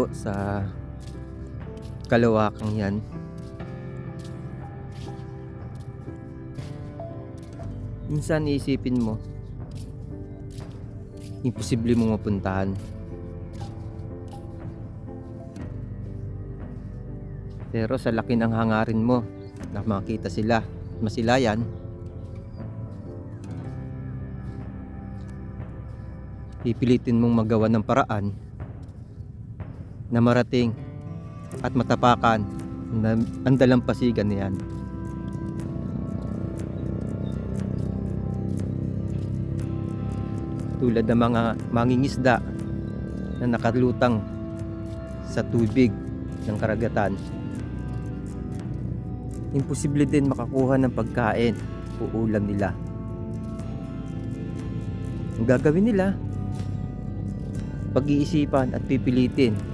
magulo sa kalawakang yan. Minsan iisipin mo, imposible mong mapuntahan. Pero sa laki ng hangarin mo na makita sila, masilayan, pipilitin mong magawa ng paraan na marating at matapakan na ang dalampasigan niyan. Tulad ng mga mangingisda na nakalutang sa tubig ng karagatan. Imposible din makakuha ng pagkain o ulam nila. Ang gagawin nila, pag-iisipan at pipilitin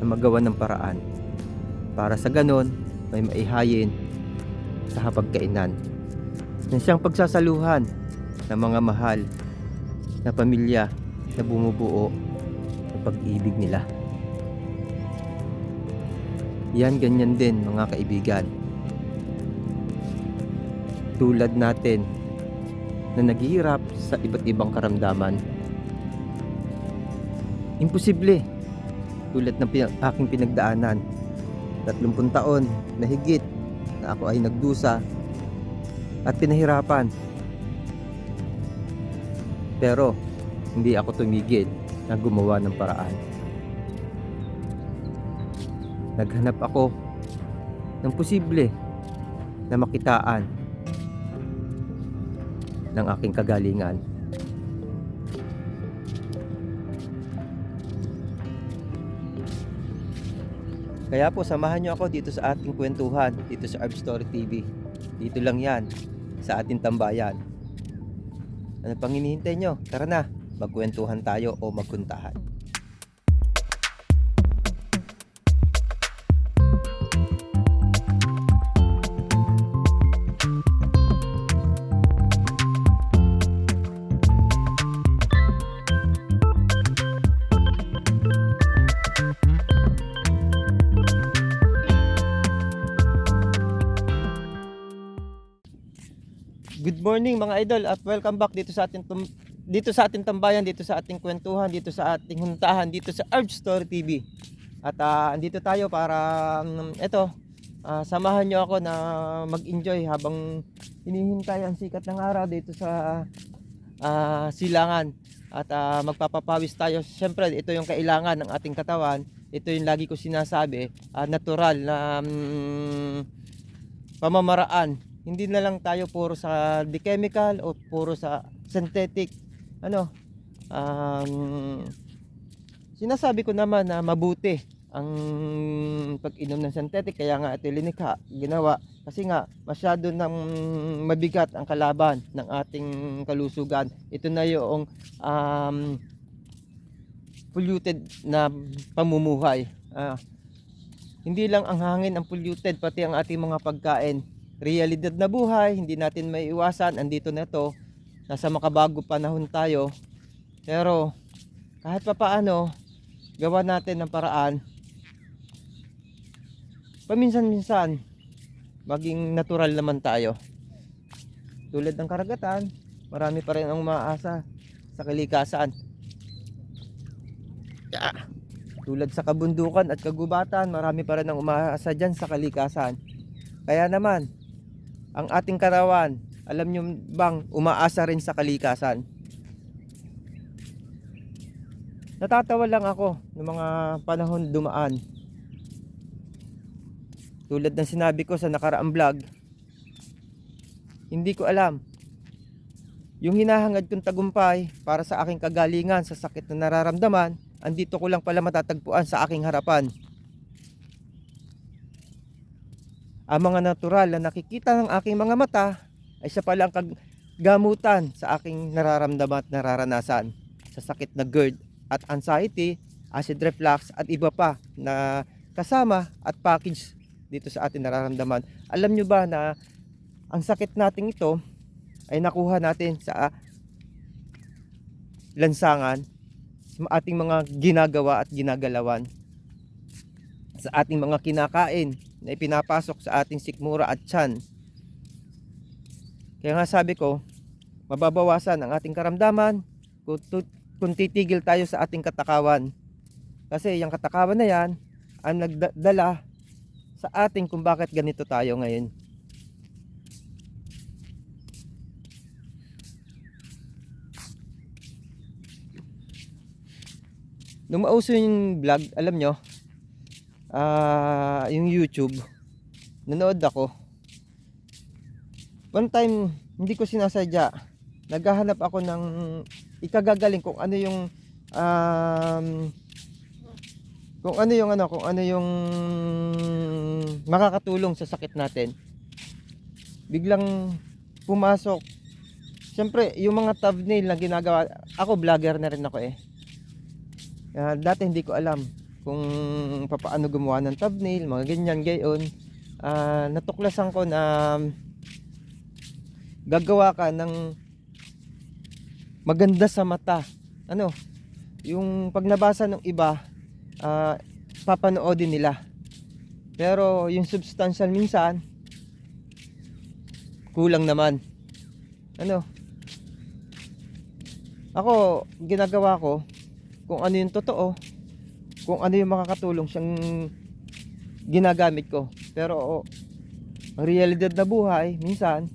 na magawa ng paraan para sa ganon may maihayin sa hapagkainan na siyang pagsasaluhan ng mga mahal na pamilya na bumubuo ng pag-ibig nila. Yan ganyan din mga kaibigan. Tulad natin na naghihirap sa iba't ibang karamdaman Imposible. Tulad ng pina- aking pinagdaanan. 30 taon na higit na ako ay nagdusa at pinahirapan. Pero hindi ako tumigil na gumawa ng paraan. Naghanap ako ng posible na makitaan ng aking kagalingan. Kaya po samahan nyo ako dito sa ating kwentuhan, dito sa Arb Story TV. Dito lang yan, sa ating tambayan. Ano pang hinihintay nyo? Tara na, magkwentuhan tayo o magkuntahan. Good morning mga idol at welcome back dito sa ating dito sa ating tambayan, dito sa ating kwentuhan, dito sa ating huntahan, dito sa Arb Story TV. At ah, andito tayo para um, eto, ah, samahan nyo ako na mag-enjoy habang hinihintay ang sikat ng araw dito sa ah, silangan. At ah, magpapapawis tayo. Siyempre, ito yung kailangan ng ating katawan. Ito yung lagi ko sinasabi, ah, natural na mm, pamamaraan hindi na lang tayo puro sa the chemical o puro sa synthetic. Ano? Um, sinasabi ko naman na mabuti ang pag-inom ng synthetic. Kaya nga ito linikha ginawa. Kasi nga masyado nang mabigat ang kalaban ng ating kalusugan. Ito na yung um, polluted na pamumuhay. Ah, hindi lang ang hangin ang polluted pati ang ating mga pagkain realidad na buhay, hindi natin may iwasan, andito na to, nasa makabago panahon tayo. Pero kahit pa paano, gawa natin ng paraan. Paminsan-minsan, maging natural naman tayo. Tulad ng karagatan, marami pa rin ang umaasa sa kalikasan. Yeah. Tulad sa kabundukan at kagubatan, marami pa rin ang umaasa dyan sa kalikasan. Kaya naman, ang ating karawan, alam nyo bang umaasa rin sa kalikasan? Natatawa lang ako ng mga panahon dumaan. Tulad ng sinabi ko sa nakaraang vlog, hindi ko alam. Yung hinahangad kong tagumpay para sa aking kagalingan sa sakit na nararamdaman, andito ko lang pala matatagpuan sa aking harapan. Ang mga natural na nakikita ng aking mga mata ay siya pala ang kagamutan sa aking nararamdaman at nararanasan sa sakit na GERD at anxiety, acid reflux at iba pa na kasama at package dito sa ating nararamdaman. Alam nyo ba na ang sakit nating ito ay nakuha natin sa lansangan sa ating mga ginagawa at ginagalawan. sa ating mga kinakain na ipinapasok sa ating sikmura at tiyan. Kaya nga sabi ko, mababawasan ang ating karamdaman kung, kung titigil tayo sa ating katakawan. Kasi yung katakawan na yan ang nagdala sa ating kung bakit ganito tayo ngayon. Nung mauso yung vlog, alam nyo, ah yung YouTube, nanood ako. One time, hindi ko sinasadya, naghahanap ako ng ikagagaling kung ano yung um, kung ano yung ano, kung ano yung makakatulong sa sakit natin. Biglang pumasok. Siyempre, yung mga thumbnail na ginagawa, ako vlogger na rin ako eh. Ah, dati hindi ko alam kung paano gumawa ng thumbnail, mga ganyan, gayon. Ah, natuklasan ko na gagawa ka ng maganda sa mata. Ano? Yung pag nabasa ng iba, ah, papanoodin nila. Pero yung substantial minsan, kulang naman. Ano? Ako, ginagawa ko, kung ano yung totoo, kung ano yung makakatulong siyang ginagamit ko. Pero oh, ang realidad na buhay, minsan,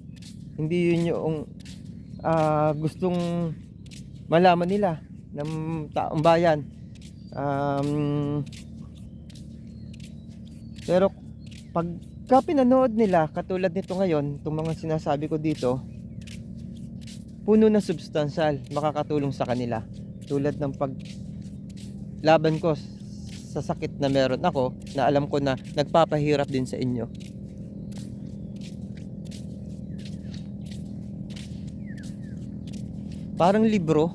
hindi yun yung ah, gustong malaman nila ng taong bayan. Um, pero pagka pinanood nila, katulad nito ngayon, itong mga sinasabi ko dito, puno na substansyal, makakatulong sa kanila. Tulad ng pag laban ko sa sakit na meron ako, na alam ko na nagpapahirap din sa inyo. Parang libro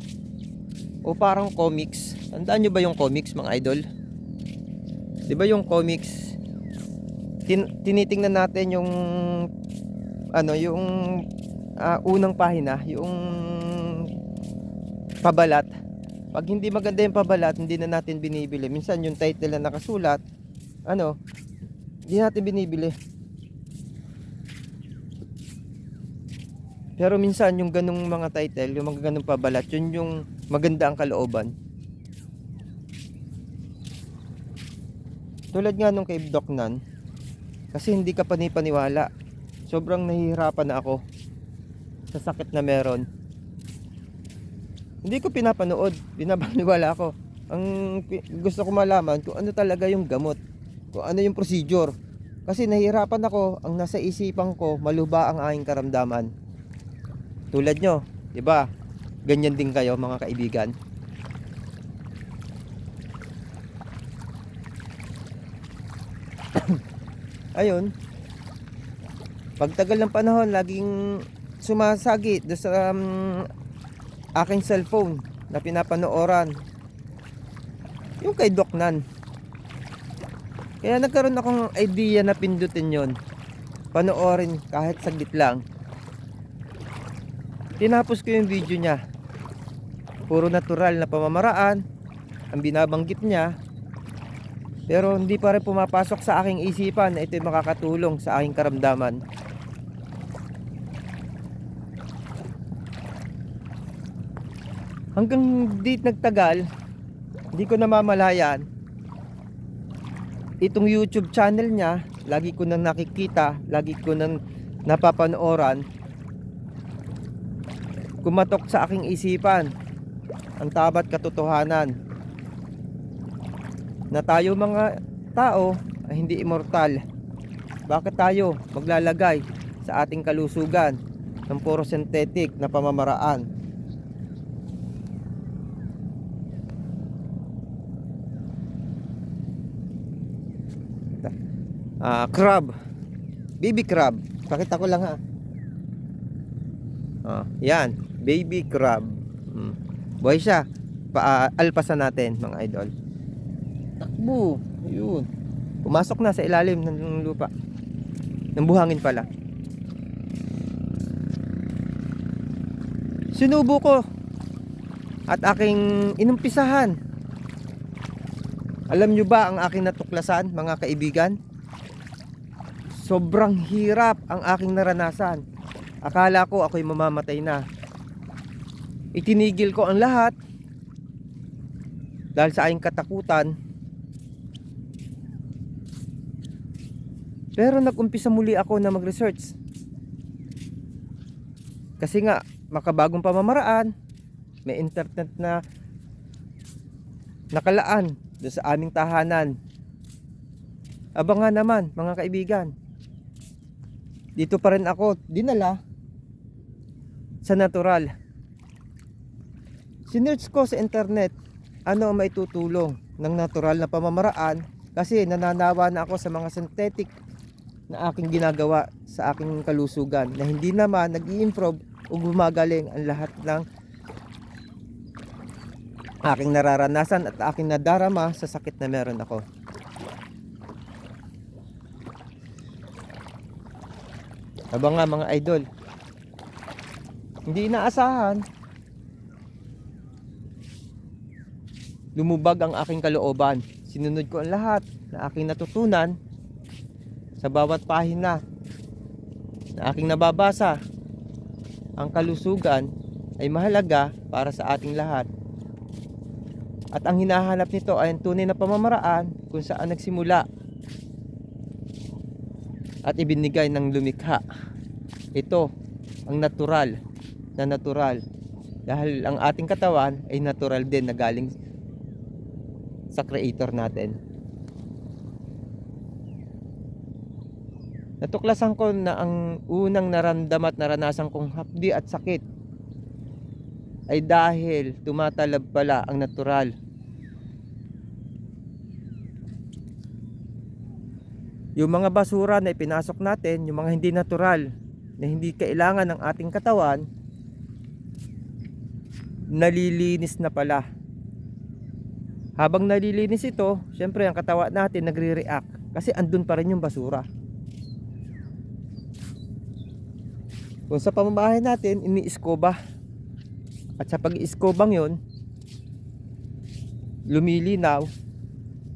o parang comics. Tandaan nyo ba yung comics mga idol? 'Di ba yung comics tin- tinitingnan natin yung ano yung ah, unang pahina, yung pabalat. Pag hindi maganda yung pabalat, hindi na natin binibili. Minsan yung title na nakasulat, ano, hindi natin binibili. Pero minsan yung ganung mga title, yung mga ganung pabalat, yun yung maganda ang kalooban. Tulad nga nung kay Doc Nan, kasi hindi ka panipaniwala. Sobrang nahihirapan na ako sa sakit na meron. Hindi ko pinapanood, binabaliwala ako. Ang gusto ko malaman kung ano talaga yung gamot, kung ano yung procedure. Kasi nahihirapan ako, ang nasa isipan ko, maluba ang aking karamdaman. Tulad nyo, di ba? Ganyan din kayo mga kaibigan. Ayun. Pagtagal ng panahon, laging sumasagi doon sa um, aking cellphone na pinapanooran. Yung kay Doc Nan. Kaya nagkaroon akong idea na pindutin yon. Panoorin kahit saglit lang. Tinapos ko yung video niya. Puro natural na pamamaraan ang binabanggit niya. Pero hindi pa rin pumapasok sa aking isipan na ito'y makakatulong sa aking karamdaman. Hanggang di nagtagal, hindi ko namamalayan. Itong YouTube channel niya, lagi ko nang nakikita, lagi ko nang napapanooran. Kumatok sa aking isipan ang tabat katotohanan na tayo mga tao ay hindi immortal. Bakit tayo maglalagay sa ating kalusugan ng puro synthetic na pamamaraan? Ah, crab. Baby crab. Pakita ko lang ha. Ah, yan, baby crab. Hmm. Buhay siya. Pa alpasan natin mga idol. Takbo. Ayun. Pumasok na sa ilalim ng lupa. Ng buhangin pala. Sinubo ko at aking inumpisahan. Alam nyo ba ang aking natuklasan, mga kaibigan? Sobrang hirap ang aking naranasan. Akala ko ako'y mamamatay na. Itinigil ko ang lahat dahil sa aking katakutan. Pero nag-umpisa muli ako na mag-research. Kasi nga, makabagong pamamaraan, may internet na nakalaan doon sa aming tahanan. Abangan naman, mga kaibigan. Dito pa rin ako dinala sa natural. Sinearch ko sa internet ano ang maitutulong ng natural na pamamaraan kasi nananawa na ako sa mga synthetic na aking ginagawa sa aking kalusugan na hindi naman nag improve o gumagaling ang lahat ng aking nararanasan at aking nadarama sa sakit na meron ako. Aba nga mga idol, hindi inaasahan lumubag ang aking kalooban. Sinunod ko ang lahat na aking natutunan sa bawat pahina na aking nababasa. Ang kalusugan ay mahalaga para sa ating lahat. At ang hinahanap nito ay ang tunay na pamamaraan kung saan nagsimula at ibinigay ng lumikha. Ito ang natural na natural dahil ang ating katawan ay natural din na galing sa creator natin. Natuklasan ko na ang unang naramdam at naranasan kong hapdi at sakit ay dahil tumatalab pala ang natural. Yung mga basura na ipinasok natin, yung mga hindi natural, na hindi kailangan ng ating katawan, nalilinis na pala. Habang nalilinis ito, syempre ang katawan natin nagre-react kasi andun pa rin yung basura. Kung sa pamamahay natin, ini-iskoba. At sa pag-iskobang yon, lumilinaw,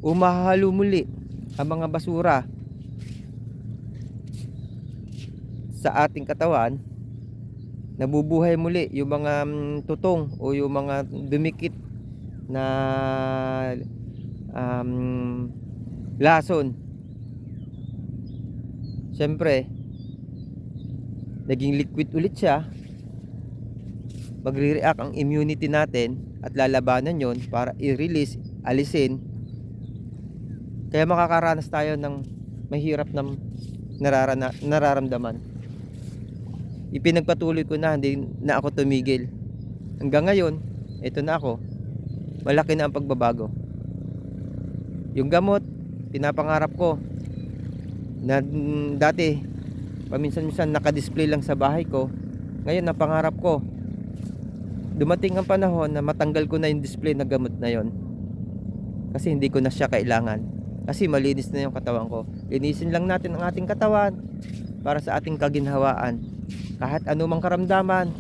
umahalo muli ang mga basura sa ating katawan, nabubuhay muli yung mga mm, tutong o yung mga dumikit na um, lason. Siyempre, naging liquid ulit siya. Magre-react ang immunity natin at lalabanan yon para i-release, alisin. Kaya makakaranas tayo ng mahirap na nararana, nararamdaman. Ipinagpatuloy ko na, hindi na ako tumigil. Hanggang ngayon, ito na ako. Malaki na ang pagbabago. Yung gamot, pinapangarap ko na mm, dati paminsan-minsan naka-display lang sa bahay ko. Ngayon napangarap ko. Dumating ang panahon na matanggal ko na yung display na gamot na yon. Kasi hindi ko na siya kailangan. Kasi malinis na yung katawan ko. Linisin lang natin ang ating katawan para sa ating kaginhawaan. Kahit anumang karamdaman,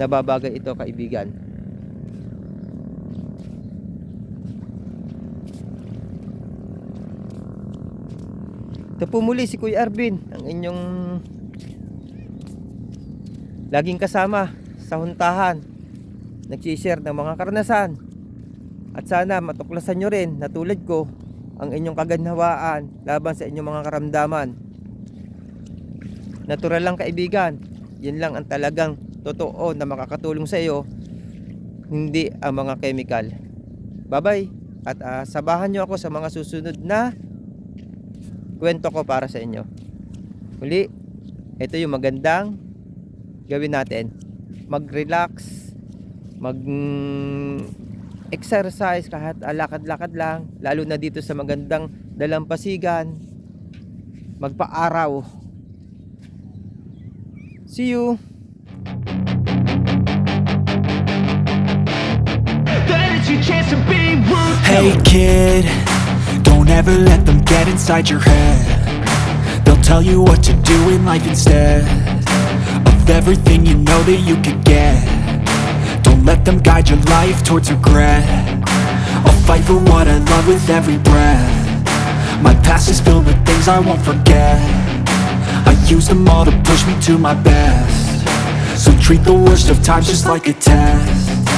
nababagay ito kaibigan. Ito po muli si Kuya Arvin, ang inyong laging kasama sa huntahan. Nagsishare ng mga karanasan. At sana matuklasan nyo rin na tulad ko ang inyong kaganhawaan laban sa inyong mga karamdaman. Natural lang kaibigan. Yan lang ang talagang totoo na makakatulong sa iyo. Hindi ang mga chemical. Bye-bye. At ah, sabahan nyo ako sa mga susunod na kwento ko para sa inyo. Muli, ito yung magandang gawin natin. Mag-relax, mag exercise kahit ah, lakad-lakad lang, lalo na dito sa magandang dalampasigan. Magpa-araw. See you. That is your chance to be rude. Hey kid, don't ever let them get inside your head. They'll tell you what to do in life instead of everything you know that you could get. Don't let them guide your life towards regret. I'll fight for what I love with every breath My past is filled with things I won't forget I use them all to push me to my best. So treat the worst of times just like a test.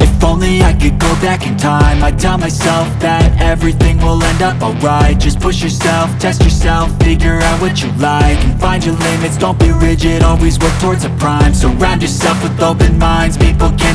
If only I could go back in time. I'd tell myself that everything will end up alright. Just push yourself, test yourself, figure out what you like. And find your limits, don't be rigid, always work towards a prime. Surround yourself with open minds, people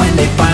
when they find